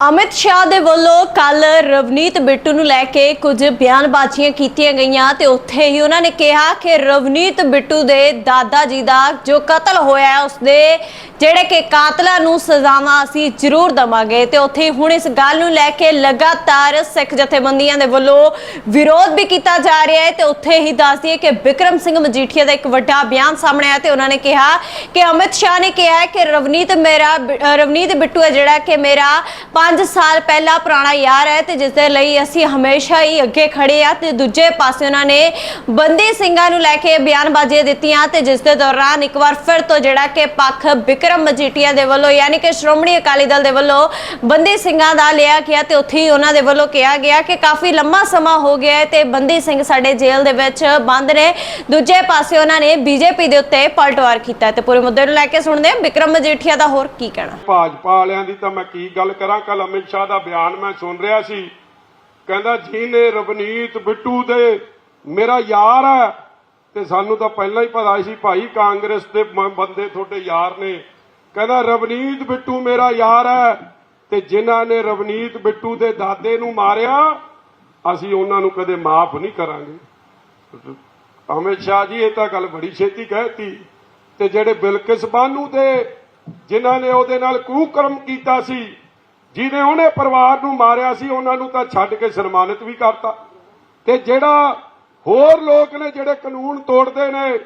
ਅਮਿਤ ਸ਼ਾਹ ਦੇ ਵੱਲੋਂ ਕੱਲ ਰਵਨੀਤ ਬਿੱਟੂ ਨੂੰ ਲੈ ਕੇ ਕੁਝ ਬਿਆਨਬਾਜ਼ੀਆਂ ਕੀਤੀਆਂ ਗਈਆਂ ਤੇ ਉੱਥੇ ਹੀ ਉਹਨਾਂ ਨੇ ਕਿਹਾ ਕਿ ਰਵਨੀਤ ਬਿੱਟੂ ਦੇ ਦਾਦਾ ਜੀ ਦਾ ਜੋ ਕਤਲ ਹੋਇਆ ਹੈ, ਉਸਦੇ ਜਿਹੜੇ ਕਿ ਕਾਤਲਾਂ ਨੂੰ ਸਜ਼ਾਵਾਂ ਅਸੀਂ ਜ਼ਰੂਰ ਦਵਾਂਗੇ ਤੇ ਉੱਥੇ ਹੀ ਹੁਣ ਇਸ ਗੱਲ ਨੂੰ ਲੈ ਕੇ ਲਗਾਤਾਰ ਸਿੱਖ ਜਥੇਬੰਦੀਆਂ ਦੇ ਵੱਲੋਂ ਵਿਰੋਧ ਵੀ ਕੀਤਾ ਜਾ ਰਿਹਾ ਹੈ ਤੇ ਉੱਥੇ ਹੀ ਦੱਸ ਦਈਏ ਕਿ ਵਿਕਰਮ ਸਿੰਘ ਮਜੀਠੀਆ ਦਾ ਇੱਕ ਵੱਡਾ ਬਿਆਨ ਸਾਹਮਣੇ ਆਇਆ ਤੇ ਉਹਨਾਂ ਨੇ ਕਿਹਾ ਕਿ ਅਮਿਤ ਸ਼ਾਹ ਨੇ ਕਿਹਾ ਕਿ ਰਵਨੀਤ ਮੇਰਾ ਰਵਨੀਤ ਬਿੱਟੂ ਹੈ ਜਿਹੜਾ ਕਿ ਮੇਰਾ 5 ਸਾਲ ਪਹਿਲਾਂ ਪੁਰਾਣਾ ਯਾਰ ਹੈ ਤੇ ਜਿਸ ਦੇ ਲਈ ਅਸੀਂ ਹਮੇਸ਼ਾ ਹੀ ਅੱਗੇ ਖੜੇ ਆ ਤੇ ਦੂਜੇ ਪਾਸੇ ਉਹਨਾਂ ਨੇ ਬੰਦੀ ਸਿੰਘਾਂ ਨੂੰ ਲੈ ਕੇ ਬਿਆਨਬਾਜ਼ੀਆਂ ਦਿੱਤੀਆਂ ਤੇ ਜਿਸ ਦੇ ਦੌਰਾਨ ਇੱਕ ਵਾਰ ਫਿਰ ਤੋਂ ਜਿਹੜਾ ਕਿ ਪੱਖ ਵਿਕਰਮ ਮਜੀਠੀਆ ਦੇ ਵੱਲੋਂ ਯਾਨੀ ਕਿ ਸ਼੍ਰੋਮਣੀ ਅਕਾਲੀ ਦਲ ਦੇ ਵੱਲੋਂ ਬੰਦੀ ਸਿੰਘਾਂ ਦਾ ਲਿਆ ਗਿਆ ਤੇ ਉੱਥੇ ਹੀ ਉਹਨਾਂ ਦੇ ਵੱਲੋਂ ਕਿਹਾ ਗਿਆ ਕਿ ਕਾਫੀ ਲੰਮਾ ਸਮਾਂ ਹੋ ਗਿਆ ਹੈ ਤੇ ਬੰਦੀ ਸਿੰਘ ਸਾਡੇ ਜੇਲ੍ਹ ਦੇ ਵਿੱਚ ਬੰਦ ਨੇ। ਦੂਜੇ ਪਾਸੇ ਉਹਨਾਂ ਨੇ ਬੀਜੇਪੀ ਦੇ ਉੱਤੇ ਪਲਟਵਾਰ ਕੀਤਾ ਤੇ ਪੂਰੇ ਮੁੱਦੇ ਨੂੰ ਲੈ ਕੇ ਸੁਣਦੇ ਹਾਂ। ਵਿਕਰਮ ਮਜੀਠੀਆ ਦਾ ਹੋਰ ਕੀ ਕਹਿਣਾ? ਭਾਜਪਾ ਵਾਲਿਆਂ ਦੀ ਤਾਂ ਮੈਂ ਕੀ ਗੱਲ ਕਰਾਂ ਕੱਲ ਅਮਿਤ ਸ਼ਾਹ ਦਾ ਬਿਆਨ ਮੈਂ ਸੁਣ ਰਿਹਾ ਸੀ। ਕਹਿੰਦਾ, ਜਿਹਨੇ ਰਵਨੀਤ ਬਿੱਟੂ ਦੇ ਮੇਰਾ ਯਾਰ ਹੈ, ਤੇ ਸਾਨੂੰ ਤਾਂ ਪਹਿਲਾਂ ਹੀ ਪਤਾ ਸੀ ਭਾਈ ਕਾਂਗਰਸ ਦੇ ਬੰਦੇ ਤੁਹਾਡੇ ਯਾਰ ਨੇ। ਕਹਿੰਦਾ, ਰਵਨੀਤ ਬਿੱਟੂ ਮੇਰਾ ਯਾਰ ਹੈ, ਤੇ ਜਿਨ੍ਹਾਂ ਨੇ ਰਵਨੀਤ ਬਿੱਟੂ ਦੇ ਦਾਦੇ ਨੂੰ ਮਾਰਿਆ, ਅਸੀਂ ਉਹਨਾਂ ਨੂੰ ਕਦੇ ਮਾਫ ਨਹੀਂ ਕਰਾਂਗੇ। ਅਮਿਤ ਸ਼ਾਹ ਜੀ, ਇਹ ਤਾਂ ਗੱਲ ਬੜੀ ਛੇਤੀ ਕਹਿਤੀ ਤੇ ਜਿਹੜੇ ਬਿਲਕਿਸ ਬਾਨੂ ਦੇ, ਜਿਨ੍ਹਾਂ ਨੇ ਉਹਦੇ ਨਾਲ ਕੁਕਰਮ ਕੀਤਾ ਸੀ ਜਿਹਨੇ ਉਹਨੇ ਪਰਿਵਾਰ ਨੂੰ ਮਾਰਿਆ ਸੀ, ਉਹਨਾਂ ਨੂੰ ਤਾਂ ਛੱਡ ਕੇ ਸਨਮਾਨਿਤ ਵੀ ਕਰਤਾ। ਤੇ ਜਿਹੜਾ ਹੋਰ ਲੋਕ ਨੇ ਜਿਹੜੇ ਕਾਨੂੰਨ ਤੋੜਦੇ ਨੇ,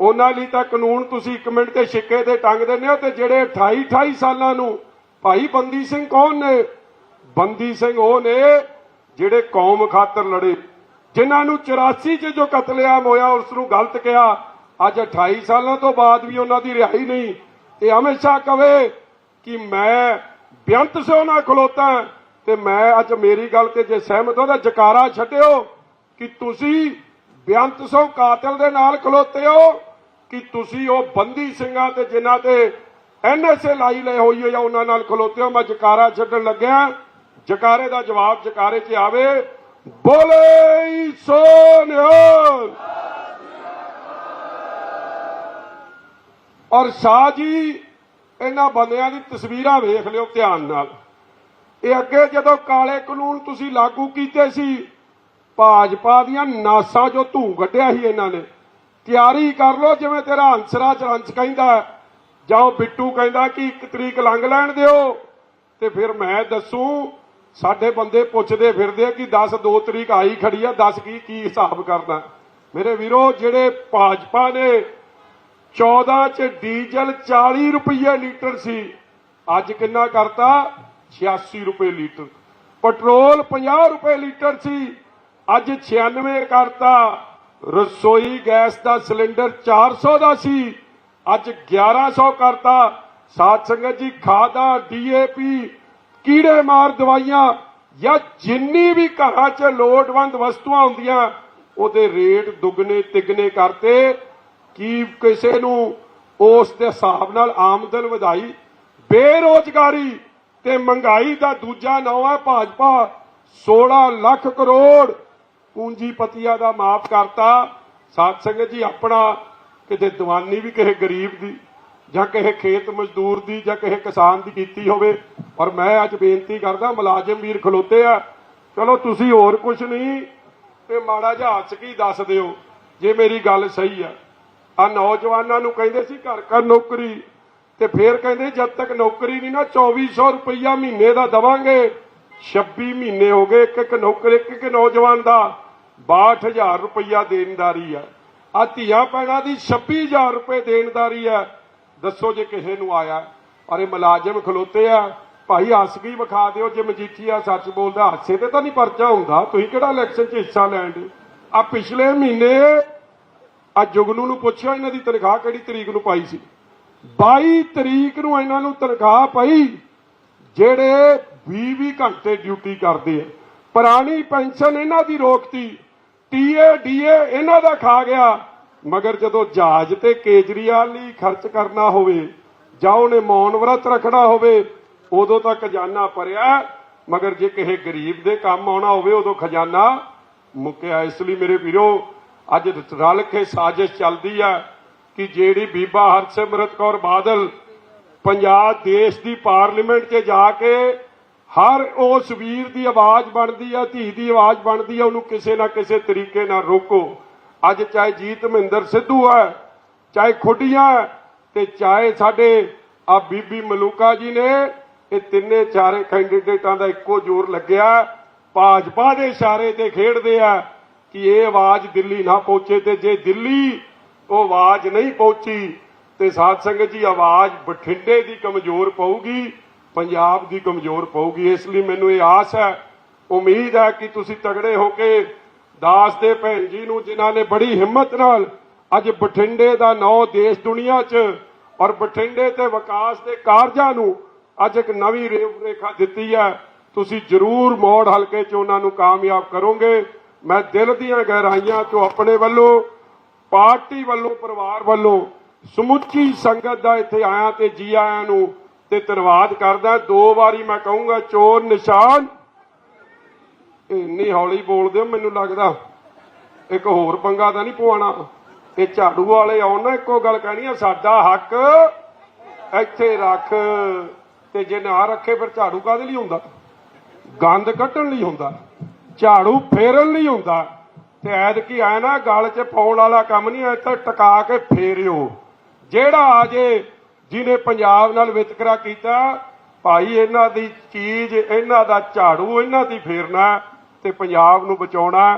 ਉਹਨਾਂ ਲਈ ਤਾਂ ਕਾਨੂੰਨ ਤੁਸੀਂ ਇੱਕ ਮਿੰਟ ਤੇ ਛਿੱਕੇ ਤੇ ਟੰਗ ਦਿੰਦੇ ਹੋ ਤੇ ਜਿਹੜੇ 28 28 ਸਾਲਾਂ ਨੂੰ ਭਾਈ ਬੰਦੀ ਸਿੰਘ ਕੌਣ ਨੇ? ਬੰਦੀ ਸਿੰਘ ਉਹ ਨੇ ਜਿਹੜੇ ਕੌਮ ਖਾਤਰ ਲੜੇ। ਜਿਨ੍ਹਾਂ ਨੂੰ 84 ਚ ਜੋ ਕਤਲੇਆਮ ਹੋਇਆ, ਉਸ ਨੂੰ ਗਲਤ ਕਿਹਾ। ਅੱਜ 28 ਸਾਲਾਂ ਤੋਂ ਬਾਅਦ ਵੀ ਉਹਨਾਂ ਦੀ ਰਿਹਾਈ ਨਹੀਂ। ਤੇ ਅਮਿਤ ਕਵੇ ਕਿ ਮੈਂ ਬੇਅੰਤ ਸੇ ਉਹਨਾਂ ਖਲੋਤਾ ਤੇ ਮੈਂ ਅੱਜ ਮੇਰੀ ਗੱਲ ਤੇ ਜੇ ਸਹਿਮਤ ਹੋ ਤਾਂ ਜਕਾਰਾ ਛੱਡਿਓ ਕਿ ਤੁਸੀਂ ਬੇਅੰਤ ਸੋ ਕਾਤਲ ਦੇ ਨਾਲ ਖਲੋਤੇ ਹੋ, ਕਿ ਤੁਸੀਂ ਉਹ ਬੰਦੀ ਸਿੰਘਾਂ ਤੇ ਜਿਨ੍ਹਾਂ ਤੇ ਐਨਐਸਏ ਲਾਈ ਲੈ ਹੋਈ ਹੈ ਜਾਂ ਉਹਨਾਂ ਨਾਲ ਖਲੋਤੇ ਹੋ। ਮੈਂ ਜਕਾਰਾ ਛੱਡਣ ਲੱਗਿਆ ਜਕਾਰੇ ਦਾ ਜਵਾਬ ਜਕਾਰੇ 'ਚ ਆਵੇ। ਬੋਲੇ ਸੋ ਸੋਨਿਹਾਲ ਔਰ ਸ਼ਾਹ ਜੀ ਇਹਨਾਂ ਬੰਦਿਆਂ ਦੀ ਤਸਵੀਰਾਂ ਵੇਖ ਲਿਓ ਧਿਆਨ ਨਾਲ। ਇਹ ਅੱਗੇ ਜਦੋਂ ਕਾਲੇ ਕਾਨੂੰਨ ਤੁਸੀਂ ਲਾਗੂ ਕੀਤੇ ਸੀ, ਭਾਜਪਾ ਦੀਆਂ ਨਾਸਾਂ ਜੋ ਧੂ ਕੱਢਿਆ ਸੀ ਇਹਨਾਂ ਨੇ, ਤਿਆਰੀ ਕਰ ਲੋ ਜਿਵੇਂ ਤੇਰਾ ਹੰਸਰਾ ਚਰੰਚ ਕਹਿੰਦਾ ਜਾਂ ਉਹ ਬਿੱਟੂ ਕਹਿੰਦਾ ਕਿ ਇੱਕ ਤਰੀਕ ਲੰਘ ਲੈਣ ਦਿਓ, ਤੇ ਫਿਰ ਮੈਂ ਦੱਸੂ, ਸਾਡੇ ਬੰਦੇ ਪੁੱਛਦੇ ਫਿਰਦੇ ਕਿ 10 2 ਤਰੀਕ ਆਈ ਖੜੀ ਆ 10 ਕੀ ਕੀ ਹਿਸਾਬ ਕਰਦਾ। ਮੇਰੇ ਵੀਰੋ, ਜਿਹੜੇ ਭਾਜਪਾ ਨੇ 14 ਚ ਡੀਜ਼ਲ 40 ਰੁਪਏ ਲੀਟਰ ਸੀ। ਅੱਜ ਕਿੰਨਾ ਕਰਤਾ? 86 ਰੁਪਏ ਲੀਟਰ। ਪੈਟਰੋਲ 50 ਰੁਪਏ ਲੀਟਰ ਸੀ। ਅੱਜ 96 ਕਰਤਾ। ਰਸੋਈ ਗੈਸ ਦਾ ਸਿਲੰਡਰ 400 ਦਾ ਸੀ। ਅੱਜ 1100 ਕਰਤਾ। ਸਾਧ ਸੰਗਤ ਜੀ, ਖਾਦਾਂ ਡੀਏਪੀ ਕੀੜੇ ਮਾਰ ਦਵਾਈਆਂ ਜਾਂ ਜਿੰਨੀ ਵੀ ਘਰਾਂ 'ਚ ਲੋੜਵੰਦ ਵਸਤੂਆਂ ਹੁੰਦੀਆਂ, ਉਹਦੇ ਰੇਟ ਦੁੱਗਣੇ ਤਿੱਗਣੇ ਕਰਤੇ। ਕੀ ਕਿਸੇ ਨੂੰ ਉਸ ਦੇ ਹਿਸਾਬ ਨਾਲ ਆਮਦਨ ਵਧਾਈ, ਬੇਰੋਜ਼ਗਾਰੀ ਤੇ ਮਹਿੰਗਾਈ ਦਾ ਦੂਜਾ ਨਾਂ ਹੈ ਭਾਜਪਾ 16 ਲੱਖ ਕਰੋੜ ਪੂੰਜੀਪਤੀਆਂ ਦਾ ਮਾਫ ਕਰਤਾ। ਸਾਧ ਸੰਗਤ ਜੀ, ਆਪਣਾ ਕਿਤੇ ਦੀਵਾਨੀ ਵੀ ਕਿਸੇ ਗਰੀਬ ਦੀ ਜਾਂ ਕਿਸੇ ਖੇਤ ਮਜ਼ਦੂਰ ਦੀ ਜਾਂ ਕਿਸੇ ਕਿਸਾਨ ਦੀ ਕੀਤੀ ਹੋਵੇ ਔਰ ਮੈਂ ਅੱਜ ਬੇਨਤੀ ਕਰਦਾ, ਮੁਲਾਜ਼ਮ ਵੀਰ ਖਲੋਤੇ ਆ। ਚਲੋ ਤੁਸੀਂ ਹੋਰ ਕੁਝ ਨਹੀਂ, ਤੇ ਮਾੜਾ ਜਿਹਾ ਹੱਸ ਕੇ ਦੱਸ ਦਿਓ, ਜੇ ਮੇਰੀ ਗੱਲ ਸਹੀ ਆ। ਆ ਨੌਜਵਾਨਾਂ ਨੂੰ ਕਹਿੰਦੇ ਸੀ ਘਰ ਘਰ ਨੌਕਰੀ ਤੇ ਫੇਰ ਕਹਿੰਦੇ ਜਦ ਤੱਕ ਨੌਕਰੀ ਨਹੀਂ ਨਾ 2400 ਰੁਪਈਆ ਮਹੀਨੇ ਦਾ ਦਵਾਂਗੇ। 26 ਮਹੀਨੇ ਹੋ ਗਏ, ਇੱਕ ਇੱਕ ਨੌਕਰ, ਇੱਕ ਇੱਕ ਨੌਜਵਾਨ ਦਾ 62000 ਰੁਪਈਆ ਦੇਣਦਾਰੀ ਆ। ਆ ਧੀਆਂ ਪੈਣਾ ਦੀ 26000 ਰੁਪਏ ਦੇਣਦਾਰੀ ਆ। ਦੱਸੋ ਜੇ ਕਿਸੇ ਨੂੰ ਆਇਆ ਔਰ ਇਹ ਮੁਲਾਜ਼ਮ ਖਲੋਤੇ ਆ, ਭਾਈ ਹੱਸ ਕੇ ਵਿਖਾ ਦਿਓ, ਜੇ ਮਜੀਠੀਆ ਸੱਚ ਬੋਲਦਾ ਹਾਸੇ ਤੇ ਤਾਂ ਨਹੀਂ ਪਰਚਾ ਹੁੰਦਾ। ਤੁਸੀਂ ਕਿਹੜਾ ਇਲੈਕਸ਼ਨ 'ਚ ਹਿੱਸਾ ਲੈਣ ਦੇ? ਆ ਪਿਛਲੇ ਮਹੀਨੇ ਆ ਜੁਗਨੂ ਨੂੰ ਪੁੱਛਿਆ ਇਹਨਾਂ ਦੀ ਤਨਖਾਹ ਕਿਹੜੀ ਤਰੀਕ ਨੂੰ ਪਾਈ ਸੀ? 22 ਤਰੀਕ ਨੂੰ ਇਹਨਾਂ ਨੂੰ ਤਨਖਾਹ ਪਈ, ਜਿਹੜੇ 20-20 ਘੰਟੇ ਡਿਊਟੀ ਕਰਦੇ ਆ। ਪੁਰਾਣੀ ਪੈਨਸ਼ਨ ਇਹਨਾਂ ਦੀ ਰੋਕਤੀ, ਟੀਏ, ਡੀਏ ਇਹਨਾਂ ਦਾ ਖਾ ਗਿਆ। ਮਗਰ ਜਦੋਂ ਜਹਾਜ਼ ਤੇ ਕੇਜਰੀਵਾਲ ਲਈ ਖਰਚ ਕਰਨਾ ਹੋਵੇ ਜਾਂ ਉਹਨੇ ਮੌਨ ਵਰਤ ਰੱਖਣਾ ਹੋਵੇ, ਉਦੋਂ ਤਾਂ ਖਜ਼ਾਨਾ ਭਰਿਆ। ਮਗਰ ਜੇ ਕਿਸੇ ਗਰੀਬ ਦੇ ਕੰਮ ਆਉਣਾ ਹੋਵੇ, ਉਦੋਂ ਖਜ਼ਾਨਾ ਮੁੱਕਿਆ। ਇਸ ਲਈ ਮੇਰੇ ਵੀਰੋ ਅੱਜ ਰਲ ਕੇ ਸਾਜ਼ਿਸ਼ ਚੱਲਦੀ ਆ ਕਿ ਜਿਹੜੀ ਬੀਬਾ ਹਰਸਿਮਰਤ ਕੌਰ ਬਾਦਲ ਪੰਜਾਬ ਦੇਸ਼ ਦੀ ਪਾਰਲੀਮੈਂਟ 'ਚ ਜਾ ਕੇ ਹਰ ਉਸ ਵੀਰ ਦੀ ਆਵਾਜ਼ ਬਣਦੀ ਆ ਧੀ ਦੀ ਆਵਾਜ਼ ਬਣਦੀ ਆ ਉਹਨੂੰ ਕਿਸੇ ਨਾ ਕਿਸੇ ਤਰੀਕੇ ਨਾਲ ਰੋਕੋ। ਅੱਜ ਚਾਹੇ ਜੀਤ ਮਹਿੰਦਰ ਸਿੱਧੂ ਹੈ, ਚਾਹੇ ਖੁੱਡੀਆਂ ਤੇ ਚਾਹੇ ਸਾਡੇ ਆ ਬੀਬੀ ਮਲੂਕਾ ਜੀ ਨੇ, ਇਹ ਤਿੰਨੇ ਚਾਰੇ ਕੈਂਡੀਡੇਟਾਂ ਦਾ ਇੱਕੋ ਜ਼ੋਰ ਲੱਗਿਆ। ਭਾਜਪਾ ਦੇ ਇਸ਼ਾਰੇ ਤੇ ਖੇਡਦੇ ਆ। ਕਿ ਇਹ ਆਵਾਜ਼ ਦਿੱਲੀ ਨਾ ਪਹੁੰਚੇ ਤੇ ਜੇ ਦਿੱਲੀ ਉਹ ਆਵਾਜ਼ ਨਹੀਂ ਪਹੁੰਚੀ, ਤੇ ਸਾਧ ਸੰਗਤ ਜੀ, ਆਵਾਜ਼ ਬਠਿੰਡੇ ਦੀ ਕਮਜ਼ੋਰ ਪਊਗੀ, ਪੰਜਾਬ ਦੀ ਕਮਜ਼ੋਰ ਪਊਗੀ। ਇਸ ਲਈ ਮੈਨੂੰ ਇਹ ਆਸ ਹੈ, ਉਮੀਦ ਹੈ ਕਿ ਤੁਸੀਂ ਤਗੜੇ ਹੋ ਕੇ ਦਾਸ ਦੇ ਭੈਣ ਜੀ ਨੂੰ, ਜਿਨ੍ਹਾਂ ਨੇ ਬੜੀ ਹਿੰਮਤ ਨਾਲ ਅੱਜ ਬਠਿੰਡੇ ਦਾ ਨੌ ਦੇਸ਼ ਦੁਨੀਆ 'ਚ ਔਰ ਬਠਿੰਡੇ ਤੇ ਵਿਕਾਸ ਦੇ ਕਾਰਜਾਂ ਨੂੰ ਅੱਜ ਇੱਕ ਨਵੀਂ ਰੇਖਾ ਦਿੱਤੀ ਹੈ, ਤੁਸੀਂ ਜ਼ਰੂਰ ਮੋੜ ਹਲਕੇ 'ਚ ਉਹਨਾਂ ਨੂੰ ਕਾਮਯਾਬ ਕਰੋਗੇ। ਮੈਂ ਦਿਲ ਦੀਆਂ ਗਹਿਰਾਈਆਂ 'ਚੋਂ ਆਪਣੇ ਵੱਲੋਂ, ਪਾਰਟੀ ਵੱਲੋਂ, ਪਰਿਵਾਰ ਵੱਲੋਂ ਸਮੁੱਚੀ ਸੰਗਤ ਦਾ ਇੱਥੇ ਆਇਆ ਤੇ ਜੀ ਆਇਆਂ ਨੂੰ ਤੇ ਧੰਨਵਾਦ ਕਰਦਾ। ਦੋ ਵਾਰੀ ਮੈਂ ਕਹੂੰਗਾ, ਚੋਰ ਨਿਸ਼ਾਨ। ਇੰਨੀ ਹੌਲੀ ਬੋਲਦੇ ਹੋ, ਮੈਨੂੰ ਲੱਗਦਾ ਇੱਕ ਹੋਰ ਪੰਗਾ ਤਾਂ ਨਹੀਂ ਪਵਾਉਣਾ। ਇਹ ਝਾੜੂ ਵਾਲੇ ਆਉਣ ਨਾ, ਇੱਕੋ ਗੱਲ ਕਹਿਣੀ ਆ, ਸਾਡਾ ਹੱਕ ਇੱਥੇ ਰੱਖ। ਤੇ ਜੇ ਨਾ ਰੱਖੇ, ਫਿਰ ਝਾੜੂ ਕਾਹਦੇ ਲਈ ਹੁੰਦਾ? ਗੰਦ ਕੱਢਣ ਲਈ ਹੁੰਦਾ। ਝਾੜੂ ਫੇਰਨ ਲਈ ਹੁੰਦਾ ਤੇ ਐਤਕੀ ਆਇਆ ਨਾ ਗਲ 'ਚ ਪਾਉਣ ਵਾਲਾ ਕੰਮ ਨਹੀਂ ਇੱਥੇ ਟਿਕਾ ਕੇ ਫੇਰਿਓ। ਜਿਹੜਾ ਆ ਜੇ ਜਿਹਨੇ ਪੰਜਾਬ ਨਾਲ ਵਿਤਕਰਾ ਕੀਤਾ, ਭਾਈ ਇਹਨਾਂ ਦੀ ਚੀਜ਼, ਇਹਨਾਂ ਦਾ ਝਾੜੂ, ਇਹਨਾਂ ਦੀ ਫੇਰਨਾ ਤੇ ਪੰਜਾਬ ਨੂੰ ਬਚਾਉਣਾ।